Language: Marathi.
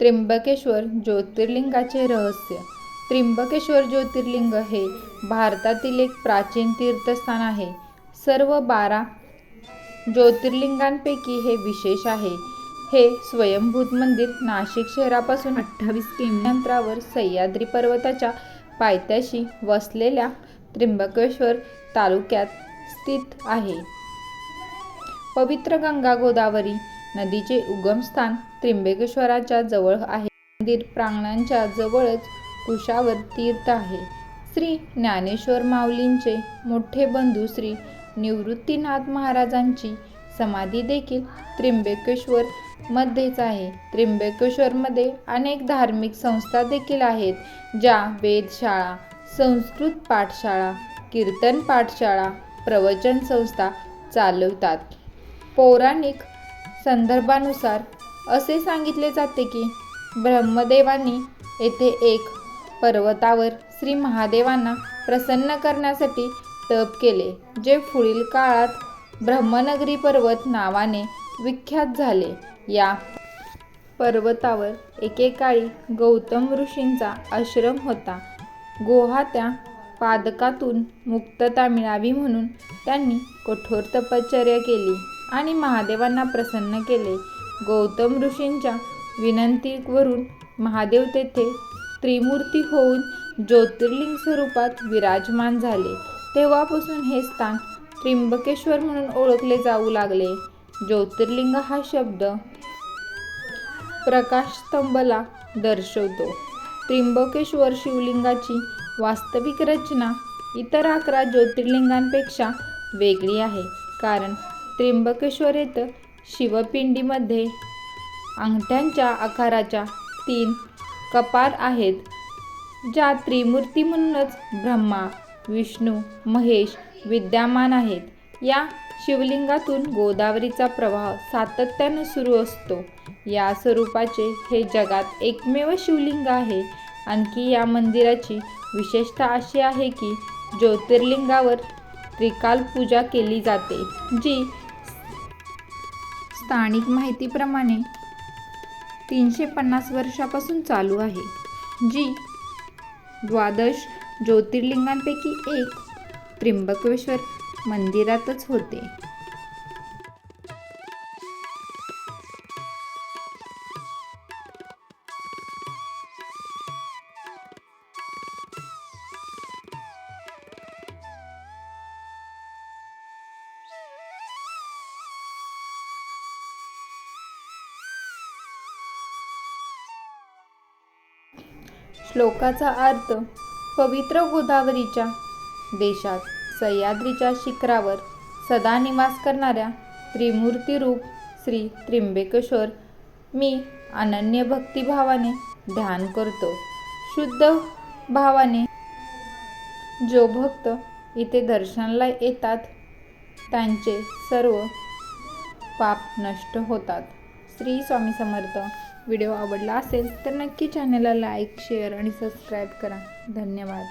त्र्यंबकेश्वर ज्योतिर्लिंगाचे रहस्य. त्र्यंबकेश्वर ज्योतिर्लिंग हे भारतातील एक प्राचीन तीर्थस्थान आहे. सर्व बारा ज्योतिर्लिंगांपैकी हे विशेष आहे. हे स्वयंभूत मंदिर नाशिक शहरापासून अठ्ठावीस किमी अंतरावर सह्याद्री पर्वताच्या पायथ्याशी वसलेल्या त्र्यंबकेश्वर तालुक्यात स्थित आहे. पवित्र गंगा गोदावरी नदीचे उगमस्थान त्र्यंबकेश्वराच्या जवळ आहे. मंदिर प्रांगणांच्या जवळच कुशावर तीर्थ आहे. श्री ज्ञानेश्वर माऊलींचे मोठे बंधू श्री निवृत्तीनाथ महाराजांची समाधी देखील त्र्यंबकेश्वर मध्येच आहे. त्र्यंबकेश्वरमध्ये अनेक धार्मिक संस्था देखील आहेत ज्या वेधशाळा संस्कृत पाठशाळा कीर्तन पाठशाळा प्रवचन संस्था चालवतात. पौराणिक संदर्भानुसार असे सांगितले जाते की ब्रह्मदेवांनी येथे एक पर्वतावर श्री महादेवांना प्रसन्न करण्यासाठी तप केले जे पुढील काळात ब्रह्मनगरी पर्वत नावाने विख्यात झाले. या पर्वतावर एकेकाळी गौतम ऋषींचा आश्रम होता. गोहा त्या पादकातून मुक्तता मिळावी म्हणून त्यांनी कठोर तपश्चर्या केली. आणि महादेवांना प्रसन्न केले. गौतम ऋषींच्या विनंतीवरून महादेव तेथे त्रिमूर्ती होऊन ज्योतिर्लिंग स्वरूपात विराजमान झाले. तेव्हापासून हे स्थान त्र्यंबकेश्वर म्हणून ओळखले जाऊ लागले. ज्योतिर्लिंग हा शब्द प्रकाशस्तंभला दर्शवतो. त्र्यंबकेश्वर शिवलिंगाची वास्तविक रचना इतर अकरा ज्योतिर्लिंगांपेक्षा वेगळी आहे. कारण त्र्यंबकेश्वर येथं शिवपिंडीमध्ये अंगठ्यांच्या आकाराच्या तीन कपार आहेत. ज्या त्रिमूर्ती म्हणूनच ब्रह्मा विष्णू महेश विद्यमान आहेत. या शिवलिंगातून गोदावरीचा प्रवाह सातत्याने सुरू असतो. या स्वरूपाचे हे जगात एकमेव शिवलिंग आहे. आणखी या मंदिराची विशेषता अशी आहे की ज्योतिर्लिंगावर त्रिकाल पूजा केली जाते जी स्थानिक माहितीप्रमाणे तीनशे पन्नास वर्षापासून चालू आहे जी द्वादश ज्योतिर्लिंगांपैकी एक त्र्यंबकेश्वर मंदिरातच होते. श्लोकाचा अर्थ पवित्र गोदावरीच्या देशात सह्याद्रीच्या शिखरावर सदा निवास करणाऱ्या त्रिमूर्तीरूप श्री त्रिंबकेश्वर मी अनन्य भक्तिभावाने ध्यान करतो. शुद्ध भावाने जो भक्त इथे दर्शनाला येतात त्यांचे सर्व पाप नष्ट होतात. श्री स्वामी समर्थ. व्हिडिओ आवडला असेल तर नक्की चॅनलला लाईक शेअर आणि सबस्क्राईब करा. धन्यवाद.